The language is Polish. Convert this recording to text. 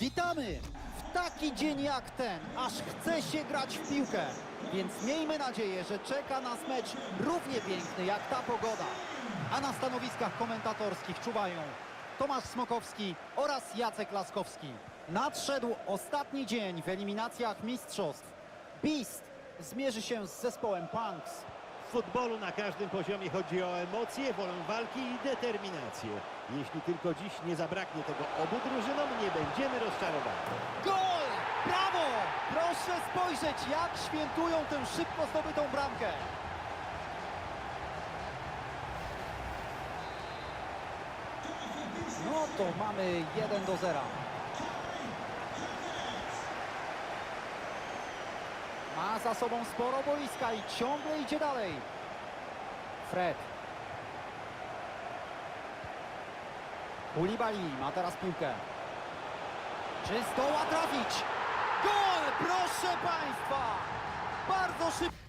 Witamy w taki dzień jak ten, aż chce się grać w piłkę. Więc miejmy nadzieję, że czeka nas mecz równie piękny jak ta pogoda. A na stanowiskach komentatorskich czuwają Tomasz Smokowski oraz Jacek Laskowski. Nadszedł ostatni dzień w eliminacjach mistrzostw. Beast zmierzy się z zespołem Punks. Futbolu na każdym poziomie chodzi o emocje, wolę walki i determinację. Jeśli tylko dziś nie zabraknie tego obu drużynom, nie będziemy rozczarowani. Gol! Brawo! Proszę spojrzeć, jak świętują tę szybko zdobytą bramkę. No to mamy 1 do 0. Ma za sobą sporo boiska i ciągle idzie dalej. Fred. Koulibaly ma teraz piłkę. Czy zdoła trafić? Gol! Proszę Państwa! Bardzo szybko.